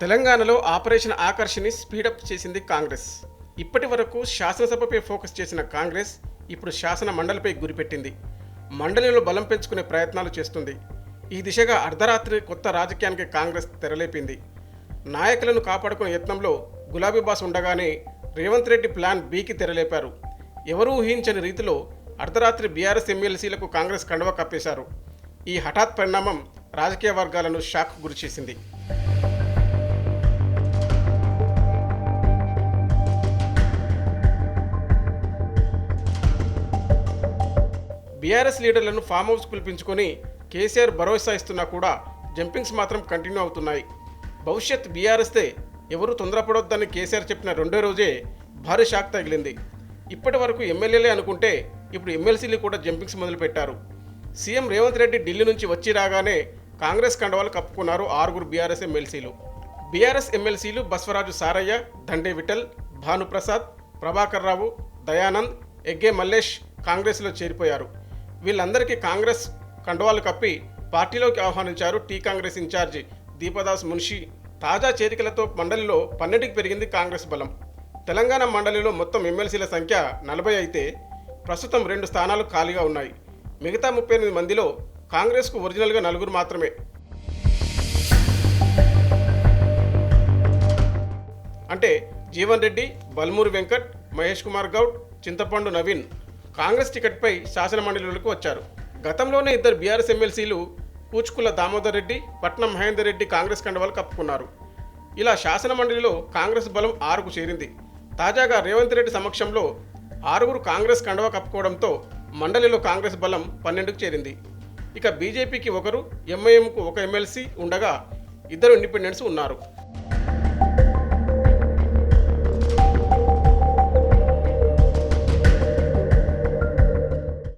తెలంగాణలో operation ఆకర్షణి speedup చేసింది కాంగ్రెస్. ఇప్పటి వరకు శాసనసభపై ఫోకస్ చేసిన కాంగ్రెస్ ఇప్పుడు శాసన మండలిపై గురిపెట్టింది. మండలిలో బలం పెంచుకునే ప్రయత్నాలు చేస్తుంది. ఈ దిశగా అర్ధరాత్రి కొత్త రాజకీయానికి కాంగ్రెస్ తెరలేపింది. నాయకులను కాపాడుకునే యత్నంలో గులాబీ బాస్ ఉండగానే రేవంత్ రెడ్డి ప్లాన్ బీకి తెరలేపారు. ఎవరూ ఊహించని రీతిలో అర్ధరాత్రి బీఆర్ఎస్ ఎమ్మెల్సీలకు కాంగ్రెస్ కండవ కప్పేశారు. ఈ హఠాత్ పరిణామం రాజకీయ వర్గాలను షాక్ గురిచేసింది. బీఆర్ఎస్ లీడర్లను ఫామ్ హౌస్ పిలిపించుకొని కేసీఆర్ భరోసా ఇస్తున్నా కూడా జంపింగ్స్ మాత్రం కంటిన్యూ అవుతున్నాయి. భవిష్యత్ బీఆర్ఎస్తే ఎవరు తొందరపడొద్దని కేసీఆర్ చెప్పిన రెండో రోజే భారీ షాక్ తగిలింది. ఇప్పటి వరకు ఎమ్మెల్యేలే అనుకుంటే ఇప్పుడు ఎమ్మెల్సీలు కూడా జంపింగ్స్ మొదలుపెట్టారు. సీఎం రేవంత్ రెడ్డి ఢిల్లీ నుంచి వచ్చి రాగానే కాంగ్రెస్ కండవాలు కప్పుకున్నారు ఆరుగురు బీఆర్ఎస్ ఎమ్మెల్సీలు. బీఆర్ఎస్ ఎమ్మెల్సీలు బస్వరాజు సారయ్య దండే విఠల్ భానుప్రసాద్ ప్రభాకర్ రావు దయానంద్ ఎగ్గే మల్లేష్ కాంగ్రెస్లో చేరిపోయారు. వీళ్ళందరికీ కాంగ్రెస్ కండువాలు కప్పి పార్టీలోకి ఆహ్వానించారు టీ కాంగ్రెస్ ఇన్ఛార్జి దీపదాస్ మున్షి. తాజా చేరికలతో మండలిలో పన్నెండుకి పెరిగింది కాంగ్రెస్ బలం. తెలంగాణ మండలిలో మొత్తం ఎమ్మెల్సీల సంఖ్య నలభై అయితే ప్రస్తుతం రెండు స్థానాలు ఖాళీగా ఉన్నాయి. మిగతా ముప్పై ఎనిమిది మందిలో కాంగ్రెస్కు ఒరిజినల్గా నలుగురు మాత్రమే. అంటే జీవన్ రెడ్డి బల్మూరి వెంకట్ మహేష్ కుమార్ గౌడ్ చింతపండు నవీన్. కాంగ్రెస్ టికెట్పై శాసనమండలిలోకి వచ్చారు. గతంలోనే ఇద్దరు బీఆర్ఎస్ ఎమ్మెల్సీలు కూచుకుల దామోదర్ రెడ్డి పట్నం మహేందర్ రెడ్డి కాంగ్రెస్ కండవాలు కప్పుకున్నారు. ఇలా శాసనమండలిలో కాంగ్రెస్ బలం ఆరుకు చేరింది. తాజాగా రేవంత్ రెడ్డి సమక్షంలో ఆరుగురు కాంగ్రెస్ కండవ కప్పుకోవడంతో మండలిలో కాంగ్రెస్ బలం పన్నెండుకు చేరింది. ఇక బీజేపీకి ఒకరు ఎంఐఎంకు ఒక ఎమ్మెల్సీ ఉండగా ఇద్దరు ఇండిపెండెంట్స్ ఉన్నారు.